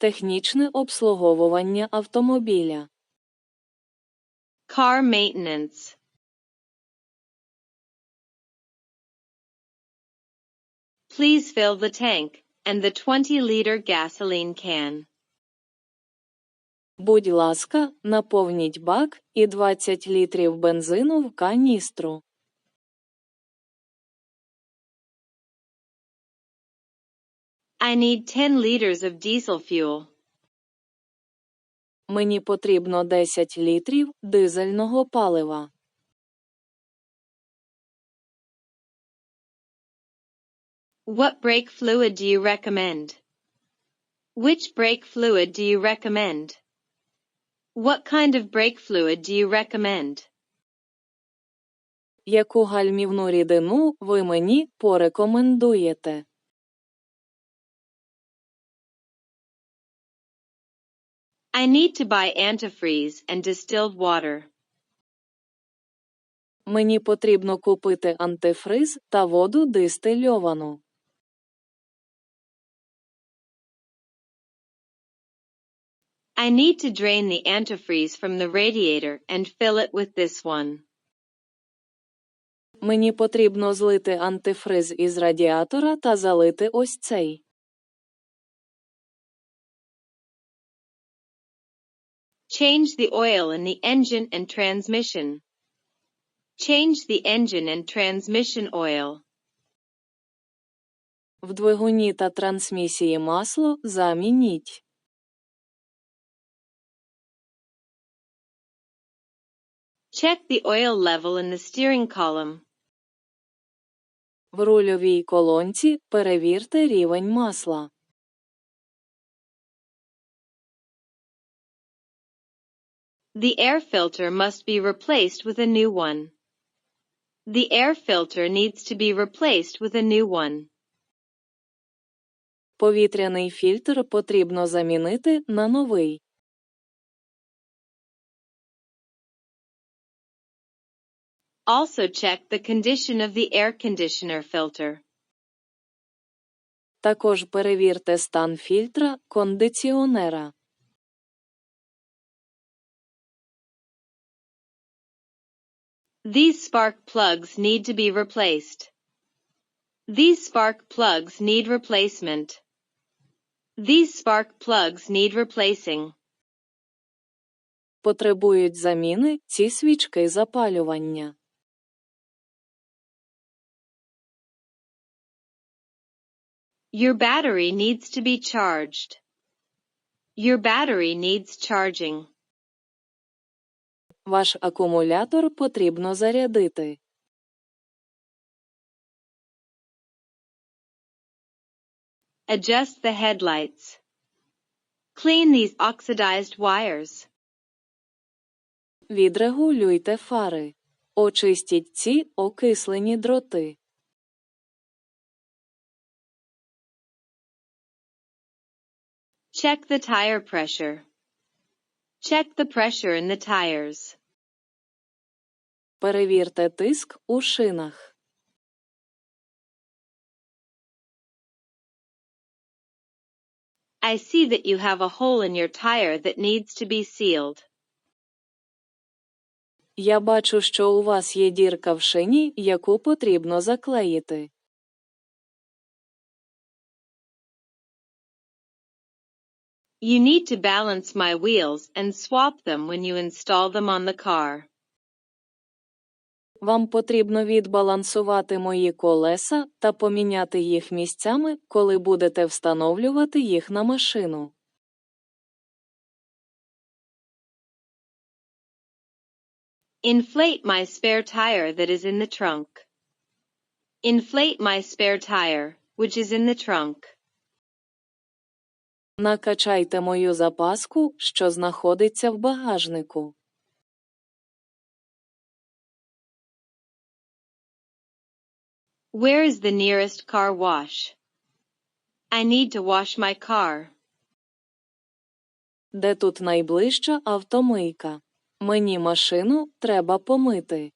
Технічне обслуговування автомобіля. Car maintenance. Please fill the tank and the 20 liter gasoline can. Будь ласка, наповніть бак і 20 літрів бензину в каністру. I need 10 liters of diesel fuel. Мені потрібно 10 літрів дизельного палива. What brake fluid do you recommend? Which brake fluid do you recommend? What kind of brake fluid do you recommend? Яку гальмівну рідину ви мені порекомендуєте? I need to buy antifreeze and distilled water. Мені потрібно купити антифриз та воду дистильовану. I need to drain the antifreeze from the radiator and fill it with this one. Мені потрібно злити антифриз із радіатора та залити ось цей. Change the oil in the engine and transmission. Change the engine and transmission oil. В двигуні та трансмісії масло замініть. Check the oil level in the steering column. В рульовій колонці перевірте рівень масла. The air filter must be replaced with a new one. The air filter needs to be replaced with a new one. Повітряний фільтр потрібно замінити на новий. Also check the condition of the air conditioner filter. Також перевірте стан фільтра кондиціонера. These spark plugs need to be replaced. These spark plugs need replacement. These spark plugs need replacing. Потребують заміни ці свічки запалювання. Your battery needs to be charged. Your battery needs charging. Ваш акумулятор потрібно зарядити. Adjust the headlights. Clean these oxidized wires. Відрегулюйте фари. Очистіть ці окислені дроти. Check the tire pressure. Check the pressure in the tires. Перевірте тиск у шинах. I see that you have a hole in your tire that needs to be sealed. Я бачу, що у вас є дірка в шині, яку потрібно заклеїти. You need to balance my wheels and swap them when you install them on the car. Вам потрібно відбалансувати мої колеса та поміняти їх місцями, коли будете встановлювати їх на машину. Inflate my spare tire that is in the trunk. Inflate my spare tire, which is in the trunk. Накачайте мою запаску, що знаходиться в багажнику. Where is the nearest car wash? I need to wash my car. Де тут найближча автомийка? Мені машину треба помити.